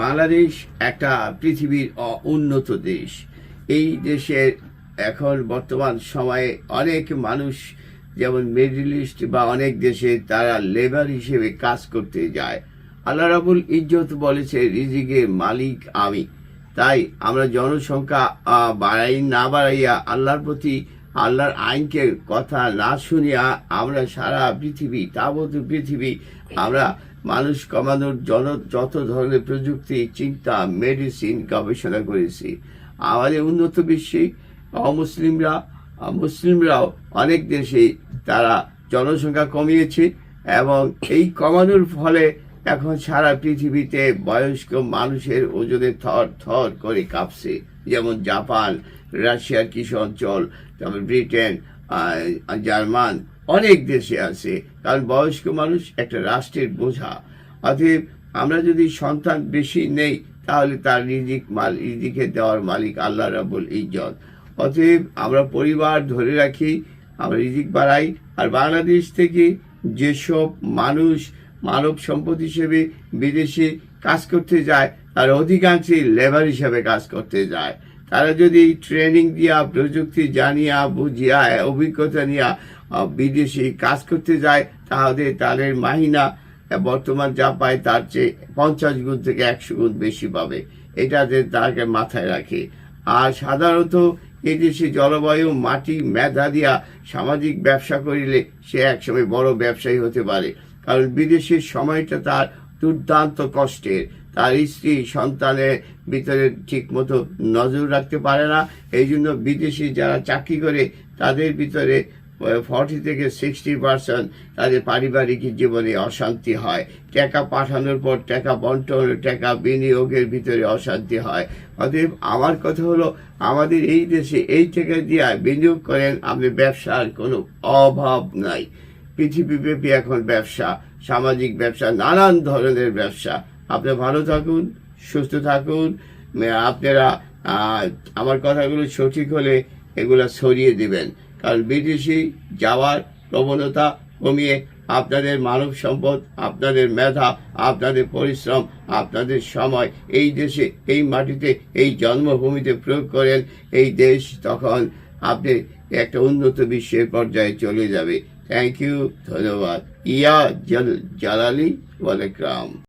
বাংলাদেশ একটা পৃথিবীর উন্নত দেশ। এই দেশের এখন বর্তমান সময়ে অনেক মানুষ যেমন মিডল ইস্ট বা অনেক দেশে তারা লেবার হিসেবে কাজ করতে যায়। আল্লাহ রাবুল ইজ্জত বলেছে, রিজিকের মালিক আমি। তাই আমরা জনসংখ্যা বাড়াই না বাড়াইয়া আল্লাহর প্রতি আল্লাহর আইনকে কথা না শুনিয়া আমরা সারা পৃথিবী, তাবৎ পৃথিবী আমরা মানুষ কমানোর জন, যত ধরনের প্রযুক্তি, চিন্তা মেডিসিন গবেষণা করেছি। আমাদের উন্নত বিশ্বে অমুসলিমরা, মুসলিমরাও অনেক দেশে তারা জনসংখ্যা কমিয়েছে এবং এই কমানোর ফলে এখন সারা পৃথিবীতে বয়স্ক মানুষের ওজনে থর থর করে কাঁপছে। যেমন জাপান, রাশিয়ার কিছু অঞ্চল, তারপর ব্রিটেন জার্মান অনেক দেশে আছে। কারণ বয়স্ক মানুষ একটা রাষ্ট্রের বোঝা। অতএব আমরা যদি সন্তান বেশি নেই, তাহলে তার রিজিক মাল রিজিকে দেওয়ার মালিক আল্লাহ রাবুল ইজ্জত। অতএব আমরা পরিবার ধরে রাখি, আমরা রিজিক বাড়াই। আর বাংলাদেশ থেকে যেসব মানুষ মানব সম্পদ হিসেবে বিদেশে কাজ করতে যায়, তার অধিকাংশই লেবার হিসাবে কাজ করতে যায়। তারা যদি ট্রেনিং দিয়া, প্রযুক্তি জানিয়া, বুঝিয়া, অভিজ্ঞতা নিয়া বিদেশে কাজ করতে যায়, তাহলে তাদের মাহিনা বর্তমান যা পায় তার চেয়ে পঞ্চাশ গুণ থেকে একশো গুণ বেশি পাবে। এটাতে তাকে মাথায় রাখে। আর সাধারণত এই দেশে জলবায়ু, মাটি, মেধা দিয়া সামাজিক ব্যবসা করিলে সে একসময় বড় ব্যবসায়ী হতে পারে। কারণ বিদেশের সময়টা তার দুর্দান্ত কষ্টের। তার স্ত্রী সন্তানের ভিতরে ঠিক মতো নজর রাখতে পারে না। এই জন্য বিদেশি যারা চাকরি করে, তাদের ভিতরে ফর্টি থেকে সিক্সটি পার্সেন্ট তাদের পারিবারিক জীবনে অশান্তি হয়। টাকা পাঠানোর পর টাকা বন্টন, টাকা বিনিয়োগের ভিতরে অশান্তি হয়। অতএব আমার কথা হলো, আমাদের এই দেশে এই টাকা দিয়ে বিনিয়োগ করেন, আপনি ব্যবসার কোনো অভাব নাই। পৃথিবীব্যাপী এখন ব্যবসা, সামাজিক ব্যবসা, নানান ধরনের ব্যবসা। আপনি ভালো থাকুন, সুস্থ থাকুন। আপনারা আমার কথাগুলো সঠিক হলে এগুলো ছড়িয়ে দিবেন। কারণ বিদেশি যাওয়ার প্রবণতা কমিয়ে আপনাদের মানব সম্পদ, আপনাদের মেধা, আপনাদের পরিশ্রম, আপনাদের সময় এই দেশে, এই মাটিতে, এই জন্মভূমিতে প্রয়োগ করেন, এই দেশ তখন আপনি একটা উন্নত বিশ্বের পর্যায়ে চলে যাবে। থ্যাংক ইউ ধন্যবাদ। ইয়া জাল- জালালি ওয়ালাইকুম